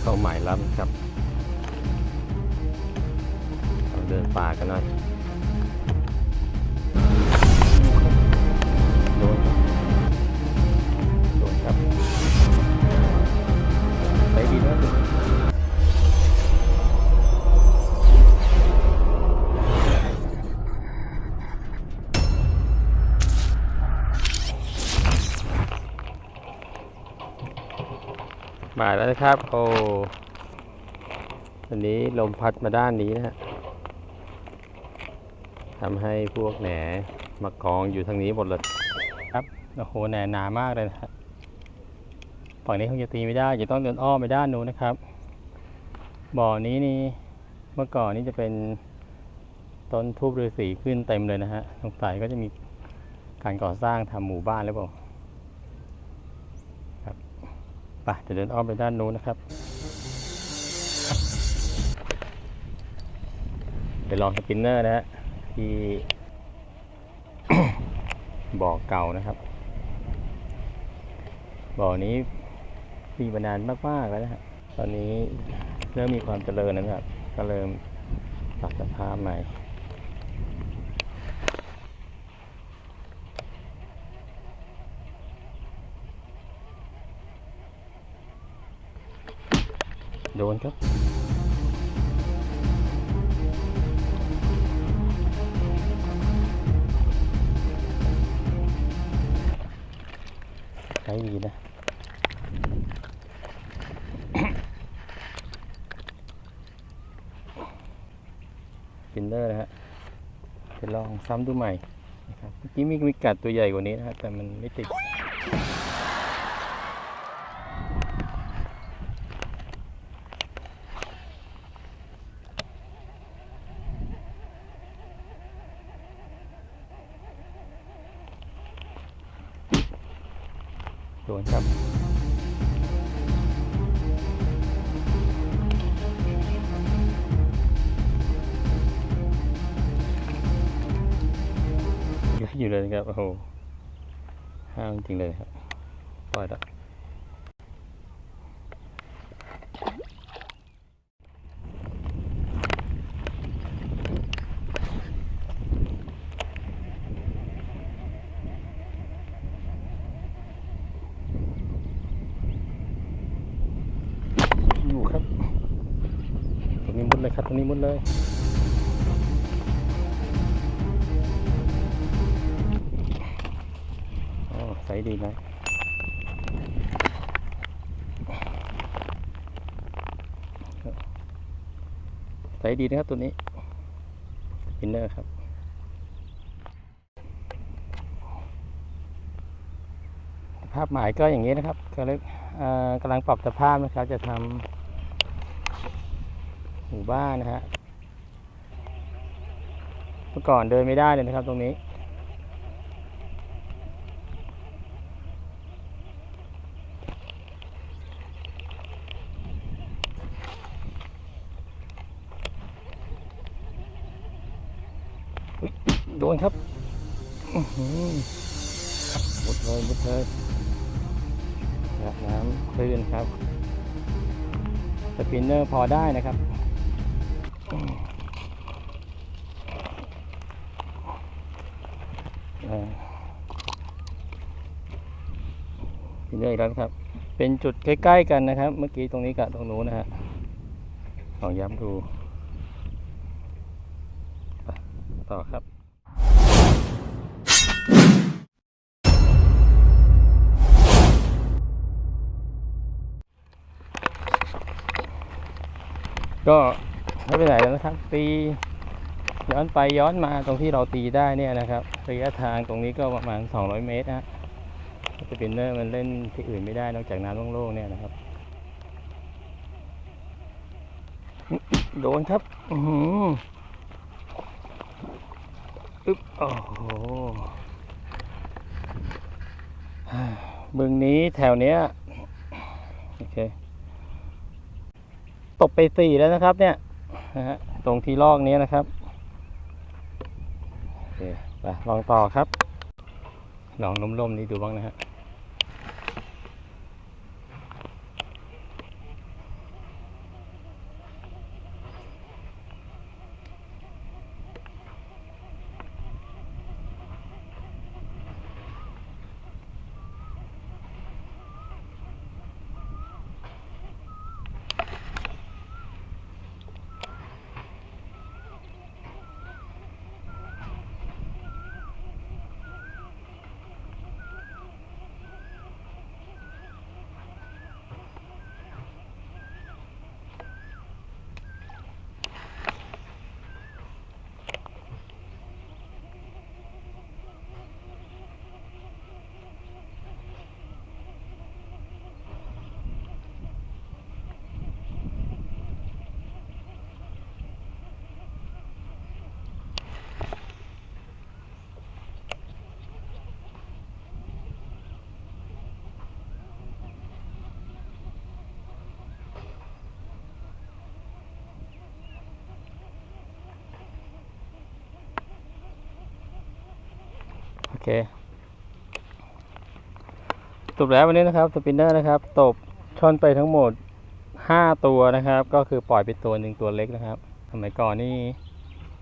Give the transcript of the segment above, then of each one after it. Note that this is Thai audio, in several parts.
เข้าหมายรับครับเราเดินป่ากันหน่อยโดน มาแล้วนะครับ โอ้วันนี้ลมพัดมาด้านนี้นะฮะทำให้พวกแหนมากองอยู่ทางนี้หมดเลยครับโอ้โหแหนหนามากเลยนะครับฝั่งนี้คงจะตีไม่ได้จะต้องเดินอ้อมไปด้านนู้นนะครับ บ่อนี้นี่เมื่อก่อนนี้จะเป็นต้นทูบฤาษีขึ้นเต็มเลยนะฮะสงสัยก็จะมีการก่อสร้างทำหมู่บ้านหรือเปล่า ครับ ไปจะเดินอ้อมไปด้านนู้นนะครับไปลองสปินเนอร์นะฮะที่บ่อเก่านะครับ บ่อนี้มีมานานมากๆแล้วนะฮะตอนนี้เริ่มมีความเจริญนะครับ ก็เริ่มปรับสภาพใหม่ โดนครับ ใช้ดีนะฟินเนอร์นะฮะจะลองซ้ำดูใหม่นะครับเมื่อกี้มีมีกัดตัวใหญ่กว่านี้นะฮะแต่มันไม่ติด โดนครับ อยู่เลยครับ โอ้โหห้ามจริงเลยครับปล่อยแล้ว อยู่ครับ ตรงนี้มุดเลยครับ ตรงนี้มุดเลยอ๋อใสดีนะใสดีนะครับตัวนี้อินเนอร์ครับภาพหมายก็อย่างนี้นะครับก็เลยเอ่อกำลังปรับสภาพนะครับจะทำ หมู่บ้านนะฮะเมื่อก่อนเดินไม่ได้เลยนะครับตรงนี้ โดนครับหมดเลยหมดเลยนะครับน้ำคลื่นครับ สปินเนอร์พอได้นะครับ ยินเนอร์อีกแล้วครับ เป็นจุดใกล้ๆกันนะครับ เมื่อกี้ตรงนี้กับตรงนู้นนะฮะลองย้ำดูต่อครับก็ ไม่ไปไหนแล้วนะครับ ตีย้อนไปย้อนมาตรงที่เราตีได้เนี่ยนะครับระยะทางตรงนี้ก็ประมาณ 200 เมตรนะฮะสปินเนอร์มันเล่นที่อื่นไม่ได้นอกจากน้ำโล่งๆเนี่ยนะครับ โดนครับอืออึ๊บโอ้โหบึงนี้แถวเนี้ยโอเคตกไปสี่แล้วนะครับเนี่ย นะฮะตรงที่ลอกนี้นะครับโอเคไปลองต่อครับลองล้มๆนี้ดูบ้างนะฮะ เคสรุปแล้ววันนี้นะครับสปินเนอร์นะครับ ตบชนไปทั้งหมดห้าตัวนะครับ ก็คือปล่อยไปตัวหนึ่งตัวเล็กนะครับ สมัยก่อนนี่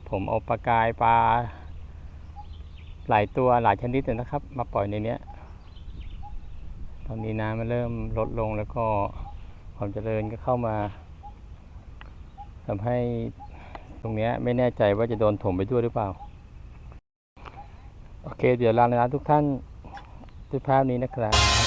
ผมเอาปลากายปลาหลายตัวหลายชนิดเลยนะครับ มาปล่อยในเนี้ย ตอนนี้น้ำมันเริ่มลดลงแล้วก็ความเจริญก็เข้ามาทำให้ตรงเนี้ยไม่แน่ใจว่าจะโดนถมไปด้วยหรือเปล่า โอเค เดี๋ยวลาในร้านทุกท่านด้วยภาพนี้นะครับ